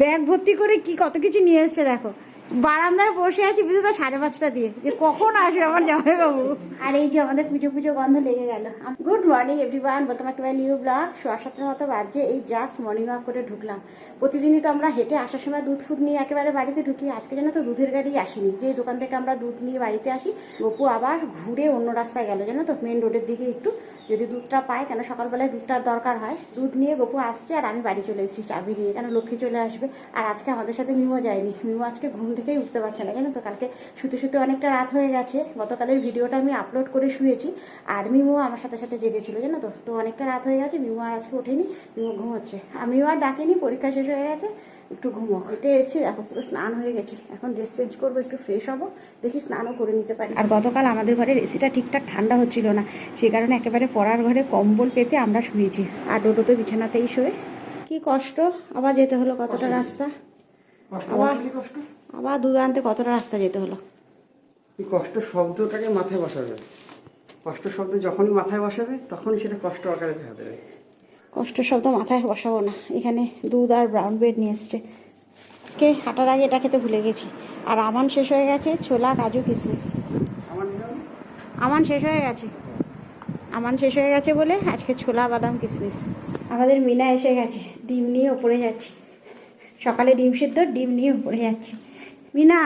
Bag ভর্তি করে কি কত কিছু নিয়ে এসছে দেখো। বারান্দায় বসে আছি বুঝে তো, সাড়ে পাঁচটা দিয়ে। যে কখন আসবে আমার জামাই বাবু আর এই যে আমাদের পুজো পুজো গন্ধ লেগে গেল। Good morning everyone welcome to my new blog সোয়া সাতটার মতো বাজছে। এই জাস্ট মর্নিং ওয়াক করে ঢুকলাম। প্রতিদিনই তো আমরা হেঁটে আসার সময় দুধ ফুদ নিয়ে একেবারে বাড়িতে ঢুকি। আজকে যেন তো দুধের গাড়ি আসেনি। যে দোকান থেকে আমরা দুধ নিয়ে বাড়িতে আসি, গপু আবার ঘুরে অন্য রাস্তায় গেল। জানো তো মেন রোডের দিকে একটু। যদি দুধটা পায়, কেন সকালবেলায় দুধটার দরকার হয়? দুধ নিয়ে গপু আসছে আর আমি বাড়ি চলে এসেছি, চাবি নিয়ে। কেন লক্ষ্মী চলে আসবে? আর আজকে আমাদের সাথে মিমো যায়নি। মিমো আজকে ঘুম থেকেই উঠতে পারছে না জানো তো? কালকে শুতে শুতে অনেকটা রাত হয়ে গেছে। গতকালের ভিডিওটা আমি আপলোড করে শুয়েছি আর মিমো আমার সাথে সাথে জেগেছিল জানো তো? তো অনেকটা রাত হয়ে গেছে মিমো আর আজকে ওঠেনি মিমো ঘুমোচ্ছে। আমিও আর ডাকিনি পরীক্ষা শেষ হয়ে গেছে একটু ঘুমো। হেঁটে এসেছি দেখো পুরো স্নান হয়ে গেছি। এখন ড্রেস চেঞ্জ করব একটু ফ্রেশ হব দেখি স্নানও করে নিতে পারি। আর গতকাল আমাদের ঘরের এসিটা ঠিকঠাক ঠান্ডা হচ্ছিল না সেই কারণে একেবারে পড়ার ঘরে কম্বল পেতে আমরা শুয়েছি। আর ডোডো তো বিছানাতেই শোয়ে। কি কষ্ট? আবার যেতে হলো কতটা রাস্তা? আবার কষ্ট? আবার দুধ আনতে কতটা রাস্তা যেতে হলো? এই কষ্ট শব্দটাকে মাথায় বসাবে। কষ্ট শব্দ যখনই মাথায় বসাবে তখনই সেটা কষ্ট আকারে দেখা দেবে। কষ্ট শব্দ মাথায় বসাবো না। এখানে দুধ আর ব্রাউন ব্রেড নিয়ে এসছে। কে হাঁটার আগে এটা খেতে ভুলে গেছি। আর আমান শেষ হয়ে গেছে ছোলা কাজু কিশমিশ নিয়ম আমান শেষ হয়ে গেছে। আমান শেষ হয়ে গেছে বলে আজকে ছোলা বাদাম কিশমিশ আমাদের মিনা এসে গেছে। ডিম নিয়ে ওপরে যাচ্ছি। সকালে ডিম সেদ্ধ ডিম নিয়ে ওপরে যাচ্ছি। মিনা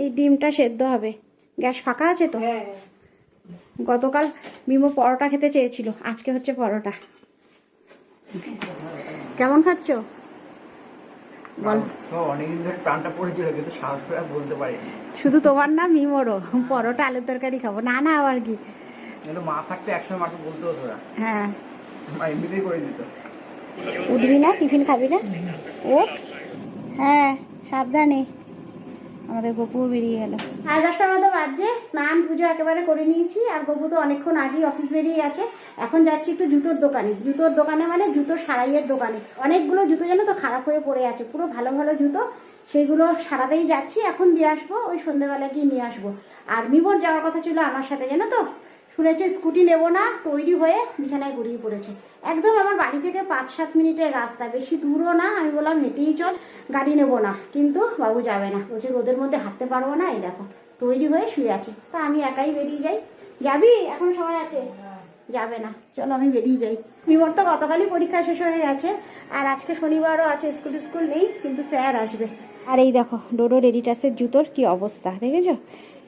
এই ডিমটা সেদ্ধ হবে। গ্যাস ফাঁকা আছে তো? গতকাল মিমো পরোটা খেতে চেয়েছিল আজকে হচ্ছে পরোটা। কেমন খাচ্ছ? বল। তো অনেকদিন ধরে প্রাণটা পড়েছিল কিন্তু সাহস করে বলতে পারিনি। শুধু তোমার না মিমোরও। পরোটা আলুর তরকারি খাব। না না আবার কি? মা থাকতে একসময় মাকে বলতে হতো না। হ্যাঁ। মা এমনিতেই করে দিত। উঠবি না টিফিন খাবি না? ও হ্যাঁ সাবধানে। আমাদের গপুও বেরিয়ে গেল। সাড়ে দশটার মতো বাজছে, স্নান পুজো একেবারে করে নিয়েছি, আর গপু তো অনেকক্ষণ আগেই অফিস বেরিয়ে আছে এখন যাচ্ছি একটু জুতোর দোকানে। জুতোর দোকানে মানে জুতো সারাইয়ের দোকানে। অনেকগুলো জুতো যেন তো খারাপ হয়ে পড়ে আছে, পুরো ভালো ভালো জুতো। সেগুলো সারাতেই যাচ্ছি, এখন দিয়ে আসব, ওই সন্ধ্যেবেলা গিয়ে নিয়ে আসব। আর মিবর যাওয়ার কথা ছিল আমার সাথে, জানো তো? শুনেছে স্কুটি নেব না, তৈরি হয়ে বিছানায় গড়িয়ে পড়েছে। একদম আমার বাড়ি থেকে পাঁচ, সাত মিনিটের রাস্তা, বেশি দূরও না, আমি বললাম হেঁটেই চল, গাড়ি নেব না। কিন্তু বাবু যাবে না, বলছে রোদের মধ্যে হাঁটতে পারব না, এই দেখো, তৈরি হয়ে শুয়ে আছে। তা আমি একাই বেরিয়ে যাই। যাবি? এখন সময় আছে? যাবে না। চলো আমি বেরিয়ে যাই। বিমর তো গতকালই পরীক্ষা শেষ হয়ে গেছে, আর আজকে শনিবারও আছে, স্কুল স্কুল নেই, কিন্তু স্যার আসবে। আর এই দেখো, ডোডো রেডিটাসের জুতোর কি অবস্থা, দেখেছ?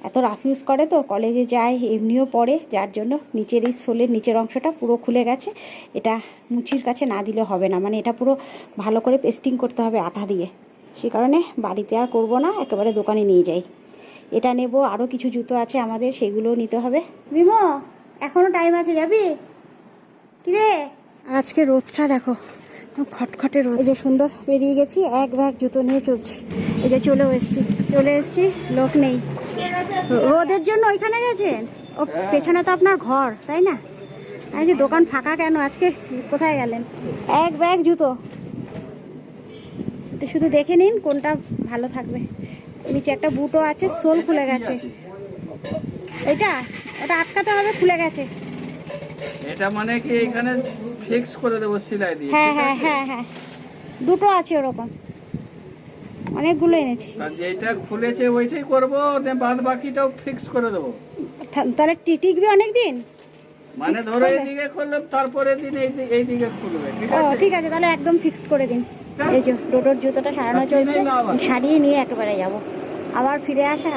এত রাফ ইউজ করে তো কলেজে যায় এমনিও পড়ে যার জন্য নিচের এই সোলের নিচের অংশটা পুরো খুলে গেছে। এটা মুচির কাছে না দিলে হবে না মানে এটা পুরো ভালো করে পেস্টিং করতে হবে আঠা দিয়ে। সে কারণে বাড়িতে আর করব না একেবারে দোকানে নিয়ে যাই। এটা নেব আরও কিছু জুতো আছে আমাদের সেগুলোও নিতে হবে। বিমো এখনও টাইম আছে যাবি? কিরে? আর আজকে রোদটা দেখো খটখটে রোদ। এই যে সুন্দর বেরিয়ে গেছি এক ব্যাগ জুতো নিয়ে চলছি। এই যে চলেও এসছি চলে এসছি লোক নেই। রোদের জন্য ওইখানে গেছেন ও পেছনে তো আপনার ঘর তাই না? এই যে দোকান ফাঁকা কেন? আজকে কোথায় গেলেন? এক ব্যাগ জুতো। শুধু দেখে নিন কোনটা ভালো থাকবে। নিচে একটা বুটো আছে সোল খুলে গেছে। এটা? ওটা আটকাতে হবে খুলে গেছে। এটা মানে কি এখানে ফিক্স করে দেবো সেলাই দিয়ে হ্যাঁ হ্যাঁ হ্যাঁ হ্যাঁ। দুটো আছে ওরকম। অনেকগুলো এনেছি। যেটা খুলেছে ওইটাই করব বাদ বাকিটাও ফিক্স করে দেবো। তাহলে টি- টিকবে অনেক দিন মানে ধরো এইদিকে করলাম তারপরে দিন এই দি- এই দিকে খুলবে ঠিক ও আছে? ঠিক আছে তাহলে একদম ফিক্সড করে দিন। এই যে ডোডোর জুতোটা সারানো চলছে। সারিয়ে নিয়ে একেবারে যাব। আবার ফিরে আসা?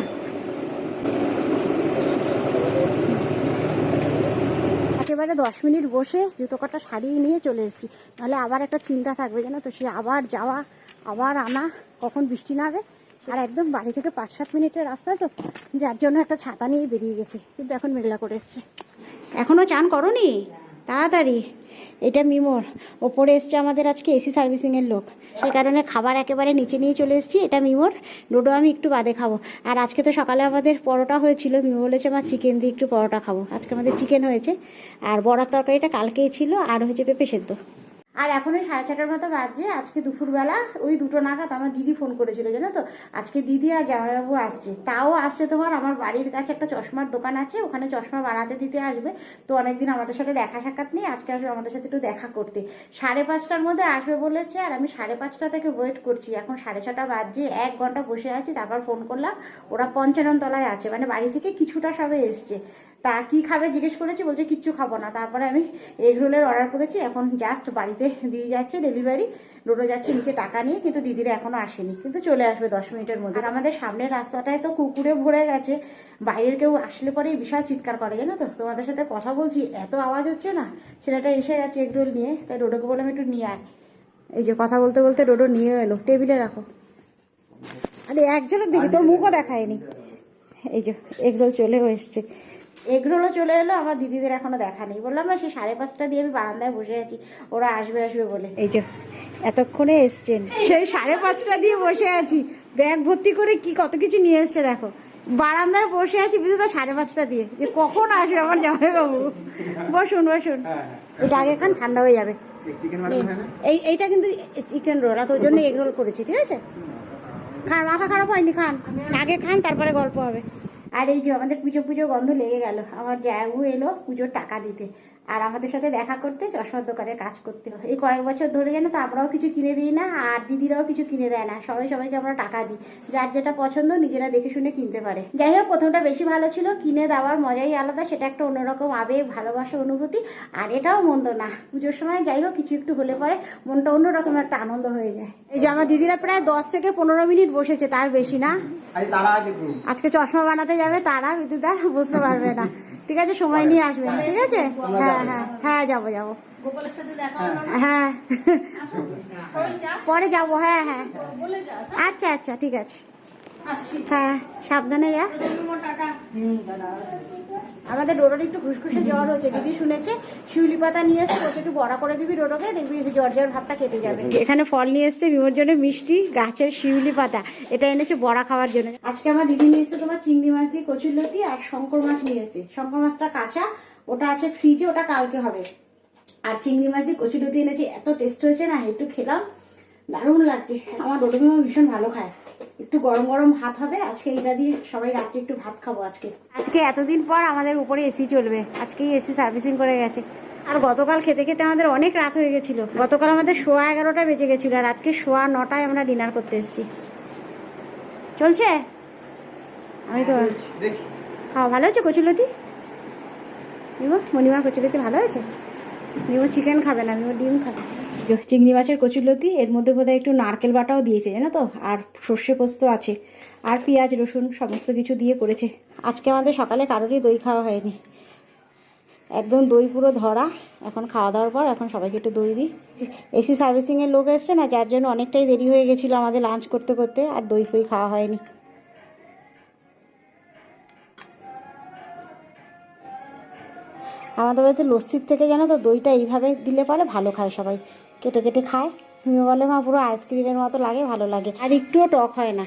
একেবারে দশ মিনিট বসে জুতো কটা সারিয়ে নিয়ে চলে এসেছি। নাহলে আবার একটা চিন্তা থাকবে জানো তো সে আবার যাওয়া আবার আনা, কখন বৃষ্টি নামে, আর একদম বাড়ি থেকে পাঁচ, সাত মিনিটের রাস্তা তো, যার জন্য একটা ছাতা নিয়ে বেরিয়ে গেছি, কিন্তু এখন মেঘলা করে এসছে। এখনও চান করনি? তাড়াতাড়ি। এটা মিমোর, ওপরে এসছে আমাদের আজকে এসি সার্ভিসিংয়ের লোক। সেই কারণে খাবার একেবারে নিচে নিয়ে চলে এসেছি, এটা মিমোর। ডোডো আমি একটু বাদে খাব। আর আজকে তো সকালে আমাদের পরোটা হয়েছিল, মিমো বলেছে আমার চিকেন দিয়ে একটু পরোটা খাব। আজকে আমাদের চিকেন হয়েছে, আর বড়ার তরকারিটা কালকেই ছিল, আর হয়েছে পেঁপে সেদ্ধ। আর এখন ওই সাড়ে ছটার মতো বাজছে আজকে দুপুরবেলা ওই দুটো নাগাদ আমার দিদি ফোন করেছিল, জানো তো? আজকে দিদি আর জামাইবাবু আসছে। তাও আসছে তোমার আমার বাড়ির কাছে একটা চশমার দোকান আছে, ওখানে চশমা বানাতে দিতে আসবে। তো অনেকদিন আমাদের সাথে দেখা সাক্ষাৎ নেই, আজকে আসবে আমাদের সাথে একটু দেখা করতে। সাড়ে পাঁচটার মধ্যে আসবে বলেছে, আর আমি সাড়ে পাঁচটা থেকে ওয়েট করছি। এখন সাড়ে ছটা বাজছে এক ঘণ্টা বসে আছি, তারপর ফোন করলাম, ওরা পঞ্চানন তলায় আছে মানে বাড়ি থেকে কিছুটা সবে এসছে। তা কি খাবে জিজ্ঞেস করেছি, বলছে কিচ্ছু খাব না। তারপরে আমি এগ রোলের অর্ডার করেছি, এখন জাস্ট বাড়িতে দিয়ে যাচ্ছে ডেলিভারি ডোডো যাচ্ছে নিচে টাকা নিয়ে, কিন্তু দিদিরা এখনও আসেনি। কিন্তু চলে আসবে দশ মিনিটের মধ্যে। আর আমাদের সামনের রাস্তাটায় তো কুকুরে ভরে গেছে। বাইরের কেউ আসলে পরে বিশাল চিৎকার করে, জানো তো? তোমাদের সাথে কথা বলছি, এত আওয়াজ হচ্ছে না? ছেলেটা এসে গেছে এগ রোল নিয়ে, তাই ডোডোকে বললাম একটু নিয়ে আয়। এই যে কথা বলতে বলতে ডোডো নিয়ে এলো। টেবিলে রাখো। আরে, একজনের দিকে তোর মুখও দেখায়নি। এই যে এগরোল চলেও এসছে। এগরোলও চলে এলো আমার দিদিদের এখনও দেখা নেই। বললাম না সে সাড়ে পাঁচটা দিয়ে আমি বারান্দায় বসে আছি ওরা আসবে আসবে বলে। এই যে এতক্ষণে এসছেন। সেই সাড়ে পাঁচটা দিয়ে বসে আছি। ব্যাগ ভর্তি করে কি কত কিছু নিয়ে এসছে দেখো। বারান্দায় বসে আছি বুঝতে তো সাড়ে পাঁচটা দিয়ে। যে কখন আসবে আমার জামাইবাবু? বসুন বসুন। এটা আগে খান ঠান্ডা হয়ে যাবে। এই এইটা কিন্তু চিকেন রোল আর তোর জন্য এগ রোল করেছি ঠিক আছে? খান মাথা খারাপ হয়নি খান। আগে খান তারপরে গল্প হবে। আর এই যে আমাদের পুজো পুজো গন্ধ লেগে গেল। আমার জায়গু এলো পুজোর টাকা দিতে। আর আমাদের সাথে দেখা করতে চশমার দোকানে কাজ করতে হয়। এই কয়েক বছর ধরে যেন তো আমরাও কিছু কিনে দিই না আর দিদিরাও কিছু কিনে দেয় না। সবাই সবাইকে আমরা টাকা দিই। যার যেটা পছন্দ নিজেরা দেখে শুনে কিনতে পারে। যাই হোক প্রথমটা বেশি ভালো ছিল। কিনে দেওয়ার মজাই আলাদা। সেটা একটা অন্যরকম আবেগ ভালোবাসা অনুভূতি। আর এটাও মন্দ না। পুজোর সময় যাই হোক কিছু একটু হলে পরে মনটা অন্যরকম একটা আনন্দ হয়ে যায়। এই যে আমার দিদিরা প্রায় দশ থেকে পনেরো মিনিট বসেছে তার বেশি না। আরে আজকে চশমা বানাতে যাবে তারা বিদ্যুৎদার বুঝতে পারবে না। ঠিক আছে সময় নিয়ে আসবেন ঠিক আছে? হ্যাঁ হ্যাঁ হ্যাঁ যাব যাব। হ্যাঁ। পরে যাব হ্যাঁ হ্যাঁ। আচ্ছা আচ্ছা ঠিক আছে। হ্যাঁ সাবধানে যা। আমাদের ডোডোর একটু ঘুসঘুসে জ্বর হচ্ছে দিদি শুনেছে শিউলি পাতা নিয়ে এসছে ওকে একটু বড়া করে দিবি ডোডোকে দেখবি জ্বর জ্বর ভাবটা কেটে যাবে। এখানে ফল নিয়ে এসছে বিমোর জন্য মিষ্টি গাছের শিউলি পাতা। এটা এনেছে বড়া খাওয়ার জন্য। আজকে আমার দিদি নিয়ে এসছে তোমার চিংড়ি মাছ দিয়ে কচুরলতি আর শঙ্কর মাছ নিয়ে এসছে। শঙ্কর মাছটা কাঁচা ওটা আছে ফ্রিজে ওটা কালকে হবে। আর চিংড়ি মাছ দিয়ে কচুরলতি এনেছে এত টেস্ট হয়েছে না একটু খেলাম। দারুণ লাগছে। আমার ডোডো ভীষণ ভালো খায়। একটু গরম গরম ভাত হবে। আজকে এটা দিয়ে সবাই রাত্রে একটু ভাত খাব আজকে। আজকে এতদিন পর আমাদের উপরে এসি চলবে। আজকেই এসি সার্ভিসিং করে গেছে। আর গতকাল খেতে খেতে আমাদের অনেক রাত হয়ে গেছিল। গতকাল আমাদের সোয়া এগারোটা বেজে গেছিল আর আজকে সোয়া নটায় আমরা ডিনার করতে এসেছি। চলছে? আমি তো দেখি। খাওয়া ভালো হয়েছে কচুলতি নিমো মণিমার কচুলতি ভালো হয়েছে? নিমো চিকেন খাবে না নিমো ডিম খাবে। চিংড়ি মাছের কচুলতি এর মধ্যে বোধহয় একটু নারকেল বাটাও দিয়েছে, জানো তো? আর সর্ষে পোস্ত আছে, আর পেঁয়াজ, রসুন, সমস্ত কিছু দিয়ে করেছে। আজকে আমাদের সকালে কারোরই দই খাওয়া হয়নি। একদম দই পুরো ধরা, এখন খাওয়া দাওয়ার পর এখন সবাইকে একটু দই দিই। এসি সার্ভিসিংয়ের লোক এসছে না, যার জন্য অনেকটাই দেরি হয়ে গেছিল আমাদের লাঞ্চ করতে করতে, আর দই ফই খাওয়া হয়নি। আমাদের বাড়িতে লস্যির থেকে জানো তো, দইটা এইভাবে দিলে পরে, ভালো খায় সবাই। কেটে কেটে খায়। তুমি বলে, মা, পুরো আইসক্রিমের মতো লাগে, ভালো লাগে। আর একটুও টক হয় না।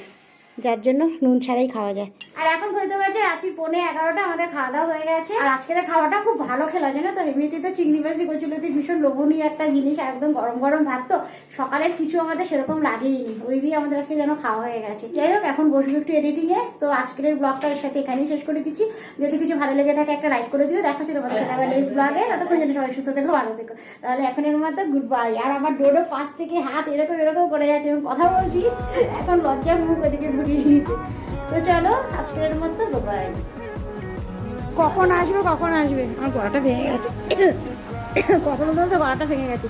যার জন্য নুন ছাড়াই খাওয়া যায়। আর এখন হইতে পারছে রাত্রি পৌনে এগারোটা, আমাদের খাওয়া দাওয়া হয়ে গেছে। আর আজকের খাওয়াটা খুব ভালো খেলা, জানো তো? এমনিতে তো চিংড়ি মাছ কচুলতি ভীষণ লোভনীয় একটা জিনিস একদম গরম গরম ভাত তো। সকালের কিছু আমাদের সেরকম লাগেইনি ওই দিয়ে আমাদের আজকে যেন খাওয়া হয়ে গেছে। যাই হোক, এখন বসবো একটু এডিটিং এ। তো আজকের ব্লগটা এর সাথে এখানেই শেষ করে দিচ্ছি। যদি কিছু ভালো লেগে থাকে একটা লাইক করে দিও। দেখা হচ্ছে তোমাদের সাথে আবার নেক্সট ব্লগে ততক্ষণ যেন সবাই সুস্থ থেকো, ভালো থেকো। তাহলে এখন এর মতো গুড বাই আর আমার ডোডো পাশ থেকে হাত এরকম এরকম করে যাচ্ছে এবং কথা বলছি। এখন লজ্জা মুখ ওদিকে তো চলো আজকের মতো বাবাই কখন আসবে কখন আসবে? আমার গলাটা ভেঙে গেছে। কথা বলতে বলতে গলাটা ভেঙে গেছে।